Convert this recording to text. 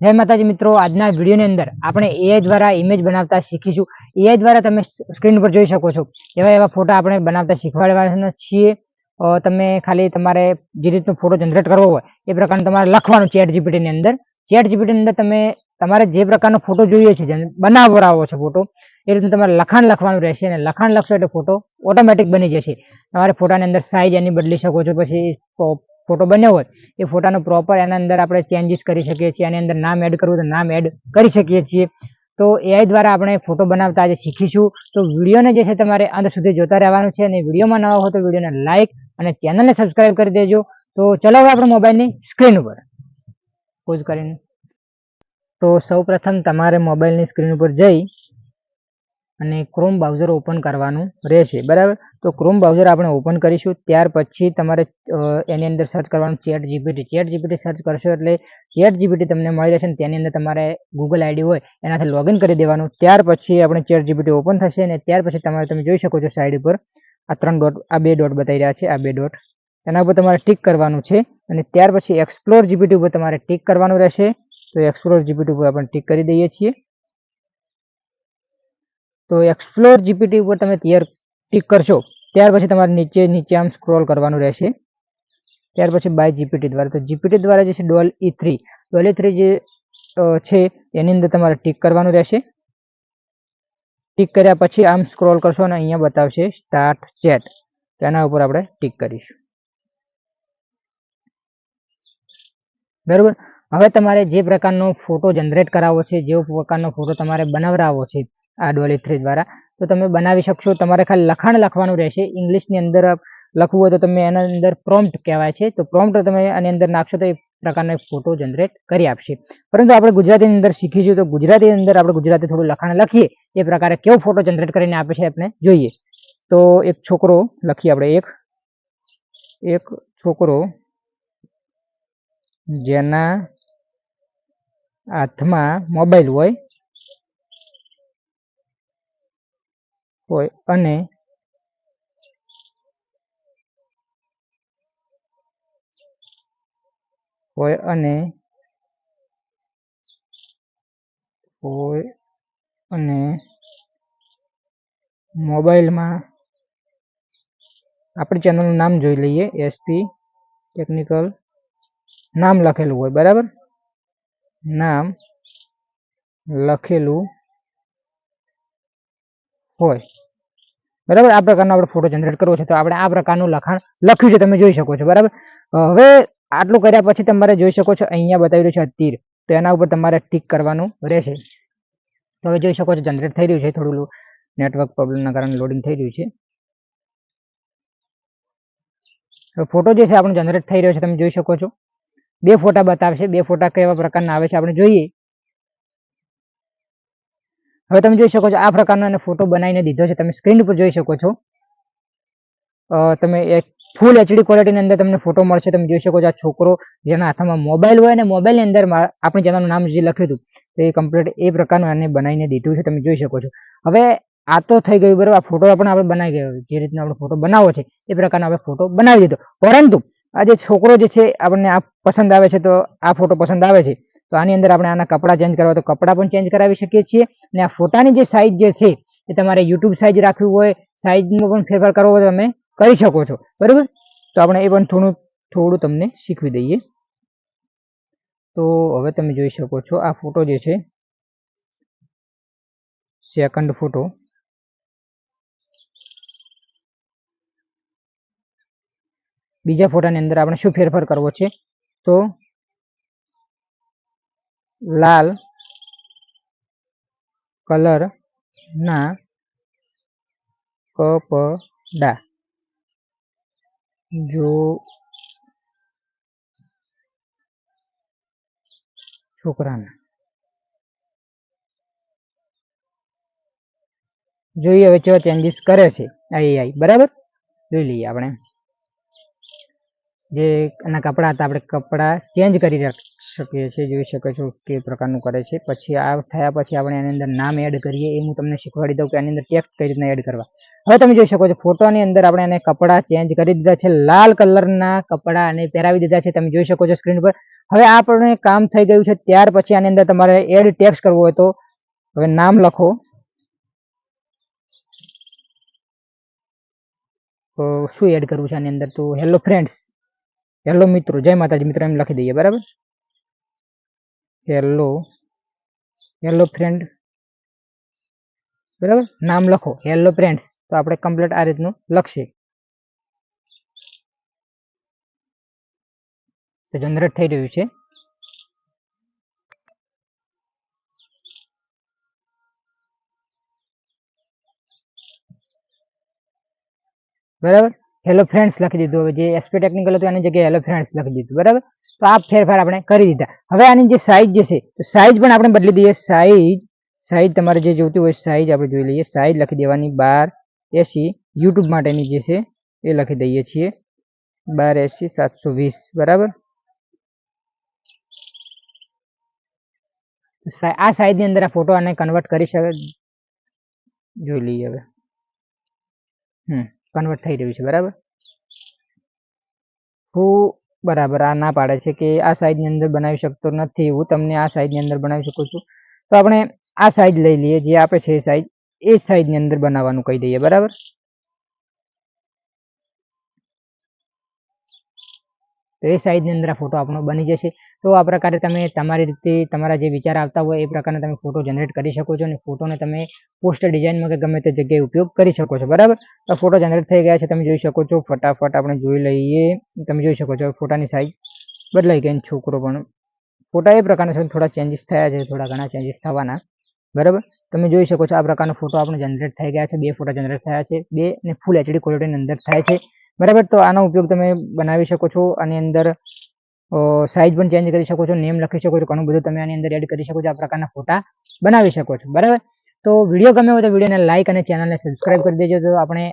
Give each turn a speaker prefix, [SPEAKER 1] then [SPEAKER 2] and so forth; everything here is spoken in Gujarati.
[SPEAKER 1] જય માતાજી મિત્રો, આજના વિડીયોની અંદર આપણે એઆઈ દ્વારા ઇમેજ બનાવતા શીખીશું. એઆઈ દ્વારા તમે સ્ક્રીન પર જોઈ શકો છો. એવા એવા ફોટા આપણે બનાવતા શીખવાડવાના છીએ. તમે ખાલી તમારે જે રીતનો ફોટો જનરેટ કરવો હોય, એ પ્રકારનું તમારે લખવાનું ચેટ જીપીટીની અંદર. ચેટ જીપીટીની અંદર તમે તમારે જે પ્રકારનો ફોટો જોઈએ છે બનાવરાવો છે ફોટો એ રીતનું તમારે લખાણ લખવાનું રહેશે અને લખાણ લખશો એટલે ફોટો ઓટોમેટિક બની જશે. તમારે ફોટાની અંદર સાઇઝ એની બદલી શકો છો, પછી ફોટો બન્યો હોય, એ ફોટાનો પ્રોપર એના અંદર આપણે ચેન્જીસ કરી શકીએ છીએ, એની અંદર નામ એડ કરવું તો નામ એડ કરી શકીએ છીએ. તો એઆઈ દ્વારા આપણે ફોટો બનાવતા આજે શીખીશું. તો વિડીયોને જે છે તમારે અંત સુધી જોતા રહેવાનું છે અને વિડીયોમાં નવા હો તો વિડીયોને લાઇક અને ચેનલને સબસ્ક્રાઇબ કરી દેજો. તો ચલો હવે આપણે મોબાઈલની સ્ક્રીન ઉપર. પોઝ કરીને. તો સૌ પ્રથમ તમારે મોબાઈલની સ્ક્રીન ઉપર જઈ અને ક્રોમ બ્રાઉઝર ઓપન કરવાનું રહેશે, બરાબર? તો ક્રોમ બ્રાઉઝર આપણે ઓપન કરીશું, ત્યાર પછી તમારે એની અંદર સર્ચ કરવાનું chat GPT chat GPT search કરશો એટલે ચેટ જીપીટી તમને મળી રહેશે અને તેની અંદર તમારે ગૂગલ આઈડી હોય, એનાથી લોગિન કરી દેવાનું. ત્યાર પછી આપણે ચેટ જીપીટી ઓપન થશે અને ત્યાર પછી તમારે, તમે જોઈ શકો છો સાઈડ ઉપર, આ ત્રણ ડોટ આ બે ડોટ બતાવી રહ્યા છે, આ બે ડોટ એના ઉપર તમારે ટિક કરવાનું છે અને ત્યાર પછી એક્સપ્લોર જીપીટી ઉપર તમારે ટિક કરવાનું રહેશે. તો એક્સપ્લોર જીપીટી ઉપર આપણે ટિક કરી દઈએ છીએ. તો એક્સપ્લોર જીપીટી ઉપર તમે તૈયાર ટિક કરશો, ત્યાર પછી તમારે નીચે નીચે આમ સ્ક્રોલ કરવાનું રહેશે. ત્યાર પછી બાય જીપીટી દ્વારા. તો જીપીટી દ્વારા જે છે ડોલ ઈ થ્રી ડોલ ઈ થ્રી જે છે, એની અંદર તમારે ટિક કરવાનું રહેશે. ટિક કર્યા પછી આમ સ્ક્રોલ કરશો અને અહીંયા બતાવશે સ્ટાર્ટ ચેટ તેના ઉપર આપણે ટિક કરીશું. બરાબર? હવે તમારે જે પ્રકારનો ફોટો જનરેટ કરાવવો છે, જેવો પ્રકારનો ફોટો તમારે બનાવરાવવો છે આ ડોલી થ્રી દ્વારા. તો તમે બનાવી શકશો. તમારે ખાલી લખાણ લખવાનું રહેશે. ઇંગ્લિશની અંદર લખવું હોય તો તમે એના અંદર પ્રોમ્પ્ટ કહેવાય છે. તો પ્રોમ્પ્ટ તમે આની અંદર નાખશો તો એ પ્રકારનો ફોટો જનરેટ કરી આપશે. પરંતુ આપણે ગુજરાતીની અંદર શીખીશું તો ગુજરાતીની અંદર આપણે ગુજરાતી થોડું લખાણ લખીએ. એ પ્રકારે કેવો ફોટો જનરેટ કરીને આપે છે આપણે જોઈએ. તો એક છોકરો, લખીએ આપણે એક એક છોકરો જેના હાથમાં મોબાઈલ હોય. હોય અને હોય અને હોય અને મોબાઈલમાં આપણી ચેનલનું નામ જોઈ લઈએ એસપી ટેકનિકલ નામ લખેલું હોય, બરાબર? નામ લખેલું હોય. બરાબર? આ પ્રકારનો આપણે ફોટો જનરેટ કરવો છે, તો આપણે આ પ્રકારનું લખાણ લખ્યું છે, તમે જોઈ શકો છો, બરાબર? હવે આટલું કર્યા પછી તમારે જોઈ શકો છો, અહીંયા બતાવી રહ્યું છે તીર, તો એના ઉપર તમારે ટીક કરવાનું રહેશે. તો હવે જોઈ શકો છો જનરેટ થઈ રહ્યું છે, થોડું નેટવર્ક પ્રોબ્લેમના કારણે લોડિંગ થઈ રહ્યું છે. ફોટો જે છે, આપણો જનરેટ થઈ રહ્યો છે, તમે જોઈ શકો છો. બે ફોટા બતાવશે, બે ફોટા કેવા પ્રકારના આવે છે, આપણે જોઈએ. હવે તમે જોઈ શકો છો આ પ્રકારનો એને ફોટો બનાવીને દીધો છે. તમે સ્ક્રીન ઉપર જોઈ શકો છો. તમે ફૂલ એચડી ક્વોલિટીની અંદર તમને ફોટો મળશે. તમે જોઈ શકો છો આ છોકરો જેના હાથમાં મોબાઈલ હોય અને મોબાઈલની અંદર આપણે ચેનલનું નામ જે લખ્યું હતું, તો એ કમ્પ્લીટ એ પ્રકારનું એને બનાવીને દીધું છે. તમે જોઈ શકો છો. હવે આ તો થઈ ગયું બરાબર. આ ફોટો પણ આપણે બનાવી ગયો. જે રીતનો આપણે ફોટો બનાવવો છે, એ પ્રકારનો આપણે ફોટો બનાવી દીધો. પરંતુ આ જે છોકરો જે છે, આપણને આ પસંદ આવે છે, તો આ ફોટો પસંદ આવે છે. તો આની અંદર આપણે આના કપડાં ચેન્જ કરવા તો કપડાં પણ ચેન્જ કરાવી શકીએ છીએ. અને આ ફોટાની જે સાઇઝ જે છે, એ તમારે યુટ્યુબ સાઇઝ રાખવી હોય સાઇઝનો પણ ફેરફાર કરવો હોય તમે કરી શકો છો. બરાબર? તો આપણે એ પણ થોડું થોડું તમને શીખવી દઈએ. તો હવે તમે જોઈ શકો છો, આ ફોટો જે છે સેકન્ડ ફોટો બીજા ફોટાની અંદર આપણે શું ફેરફાર કરવો છે? તો લાલ કલર ના કપડા. જો છોકરાના. જોઈએ હવે કેવા ચેન્જીસ કરે છે આઈ બરાબર? જોઈ લઈએ આપણે. જે એના કપડા હતા, આપણે કપડા ચેન્જ કરી શકીએ છીએ, જોઈ શકો છો કે પ્રકારનું કરે છે. પછી આ થયા પછી આપણે આની અંદર નામ એડ કરીએ, એ હું તમને શીખવાડી દઉં કે આની અંદર ટેક્સ્ટ કઈ રીતના એડ કરવા. હવે તમે જોઈ શકો છો, ફોટોની અંદર આપણે એને કપડાં ચેન્જ કરી દીધા છે, લાલ કલરના કપડાં અને પહેરાવી દીધા છે. તમે જોઈ શકો છો સ્ક્રીન પર હવે આપણે કામ થઈ ગયું છે, ત્યાર પછી આની અંદર તમારે એડ ટેક્સ્ટ કરવો હોય તો હવે નામ લખો. તો શું એડ કરવું છે આની અંદર? તો હેલો ફ્રેન્ડ્સ હેલો મિત્રો, જય માતાજી. મિત્રો, એમ લખી દઈએ, બરાબર? હેલો હેલો ફ્રેન્ડ બરાબર? નામ લખો. હેલો ફ્રેન્ડ્સ તો આપણે કમ્પ્લીટ આ રીતનું લખશે તો જનરેટ થઈ રહ્યું છે. બરાબર? હેલો ફ્રેન્ડ્સ લખી દીધું હવે. જે એસપી ટેકનિકલ હતું એની જગ્યાએ હેલો ફ્રેન્ડ્સ લખી દીધું. બરાબર? તો આ ફેરફાર આપણે કરી દીધા. હવે આની જે સાઈઝ જે છે, તો સાઈઝ પણ આપણે બદલી દઈએ. સાઈઝ સાઈઝ તમારે જે જોતી હોય સાઈઝ આપણે જોઈ લઈએ. સાઈઝ લખી દેવાની બાર એસી યુટ્યુબ માટેની જે છે, એ લખી દઈએ છીએ. બાર એસી સાતસો વીસ. બરાબર? આ સાઈઝની અંદર આ ફોટો આને કન્વર્ટ કરી શકે, જોઈ લઈએ હવે. હમ. કન્વર્ટ થઈ રહ્યું છે, બરાબર? હું બરાબર આ ના પાડે છે કે આ સાઈઝની અંદર બનાવી શકતો નથી, હું તમને આ સાઈઝની અંદર બનાવી શકું છું. તો આપણે આ સાઈઝ લઈ લઈએ, જે આપે છે એ સાઈઝ એ સાઈઝની અંદર બનાવવાનું કહી દઈએ, બરાબર? તો એ સાઈઝની અંદર આ ફોટો આપણો બની જશે. તો આ પ્રકારે તમે તમારી રીતે તમારા જે વિચાર આવતા હોય એ પ્રકારના તમે ફોટો જનરેટ કરી શકો છો અને ફોટોને તમે પોસ્ટર ડિઝાઇનમાં કે ગમે તે જગ્યાએ ઉપયોગ કરી શકો છો. બરાબર? તો ફોટો જનરેટ થઈ ગયા છે. તમે જોઈ શકો છો. ફટાફટ આપણે જોઈ લઈએ. તમે જોઈ શકો છો ફોટાની સાઈઝ બદલાઈ ગઈ છોકરો પણ ફોટા એ પ્રકારના થોડા ચેન્જીસ થયા છે. થોડા ઘણા ચેન્જીસ થવાના. બરાબર? તમે જોઈ શકો છો આ પ્રકારનો ફોટો આપણે જનરેટ થઈ ગયા છે. બે ફોટા જનરેટ થયા છે. બે ને ફૂલ એચડી ક્વોલિટીની અંદર થાય છે. બરાબર? તો આનો ઉપયોગ તમે બનાવી શકો છો. આની અંદર સાઇઝ પણ ચેન્જ કરી શકો છો નેમ લખી શકો છો, ઘણું બધું તમે આની અંદર એડ કરી શકો છો, આ પ્રકારના ફોટા બનાવી શકો છો. બરાબર? તો વીડિયો ગમે હોય તો વિડીયોને લાઇક અને ચેનલને સબસ્ક્રાઇબ કરી દેજો. તો આપણે